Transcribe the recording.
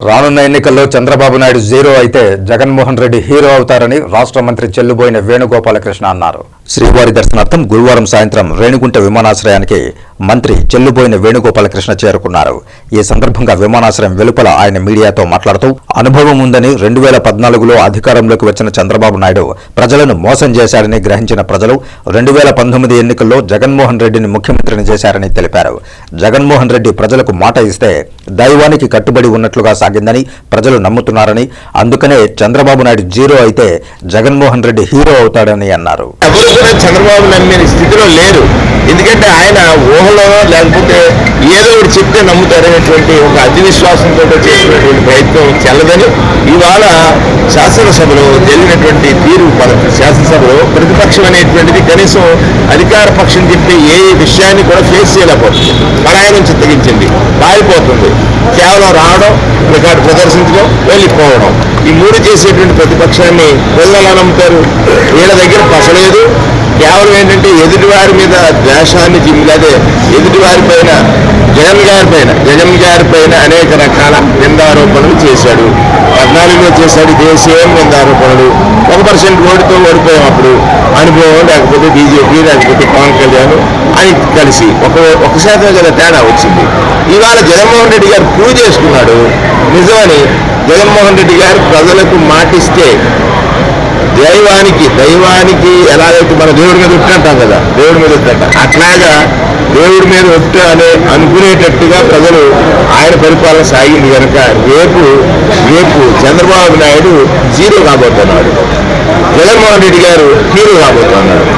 రానున్న ఎన్నికల్లో చంద్రబాబు నాయుడు జీరో అయితే జగన్మోహన్ రెడ్డి హీరో అవుతారని రాష్ట్ర మంత్రి చెల్లుబోయిన వేణుగోపాలకృష్ణ అన్నారు. శ్రీవారి దర్శనార్థం గురువారం సాయంత్రం రేణిగుంట విమానాశ్రయానికి మంత్రి చెల్లుబోయిన వేణుగోపాలకృష్ణ చేరుకున్నారు. ఈ సందర్భంగా విమానాశ్రయం వెలుపల ఆయన మీడియాతో మాట్లాడుతూ అనుభవం ఉందని రెండు వేల పద్నాలుగులో అధికారంలోకి వచ్చిన చంద్రబాబు నాయుడు ప్రజలను మోసం చేశారని గ్రహించిన ప్రజలు రెండు వేల పంతొమ్మిది ఎన్నికల్లో జగన్మోహన్ రెడ్డిని ముఖ్యమంత్రిని చేశారని తెలిపారు. జగన్మోహన్ రెడ్డి ప్రజలకు మాట ఇస్తే దైవానికి కట్టుబడి ఉన్నట్లుగా సాగిందని ప్రజలు నమ్ముతున్నారని అందుకనే చంద్రబాబు నాయుడు జీరో అయితే జగన్మోహన్ రెడ్డి హీరో అవుతాడని అన్నారు. చంద్రబాబు నమ్మిన స్థితిలో లేరు ఎందుకంటే ఆయన ఊహలో లేకపోతే ఏదో ఒకటి చెప్తే నమ్ముతారనేటువంటి ఒక అతివిశ్వాసంతో చేసినటువంటి ప్రయత్నం చెల్లదని ఇవాళ శాసనసభలో జరిగినటువంటి తీరు శాసనసభలో ప్రతిపక్షం అనేటువంటిది కనీసం అధికార పక్షం చెప్పే ఏ విషయాన్ని కూడా ఫేస్ చేయలేకపోతుంది. పరాయణం చిత్తగించింది పారిపోతుంది కేవలం రావడం రికార్డు ప్రదర్శించడం వెళ్ళిపోవడం. ఈ మూడు చేసేటువంటి ప్రతిపక్షాన్ని పిల్లలు నమ్ముతారు? వీళ్ళ దగ్గర పసలేదు. కేవలం ఏంటంటే ఎదుటివారి మీద ద్వేషాన్ని చిమ్మిలదే ఎదుటివారి పైన జగన్ గారి పైన జగన్ గారి పైన అనేక రకాల నిందారోపణలు చేశాడు. పద్నాలుగులో చేశాడు ఇదే సేమ్ నిందారోపణలు. ఒక పర్సెంట్ ఓటుతో ఓడిపోయాం అప్పుడు. అనుభవం లేకపోతే బీజేపీ లేకపోతే పవన్ కళ్యాణ్ అని కలిసి ఒక ఒక శాతం కదా తేడా వచ్చింది. ఇవాళ జగన్మోహన్ రెడ్డి గారు ప్రూవ్ చేసుకున్నాడు. నిజమని జగన్మోహన్ రెడ్డి గారు ప్రజలకు మాటిస్తే దైవానికి దైవానికి ఎలాగైతే మన దేవుడి మీద అంటాం కదా? దేవుడి మీద అంటాం. అట్లాగా దేవుడి మీద ఒట్టు అనే అనుకునేటట్టుగా ప్రజలు ఆయన పరిపాలన సాగింది కనుక రేపు రేపు చంద్రబాబు నాయుడు జీరో కాబోతున్నాడు. జగన్మోహన్ రెడ్డి గారు హీరో కాబోతున్నాడు.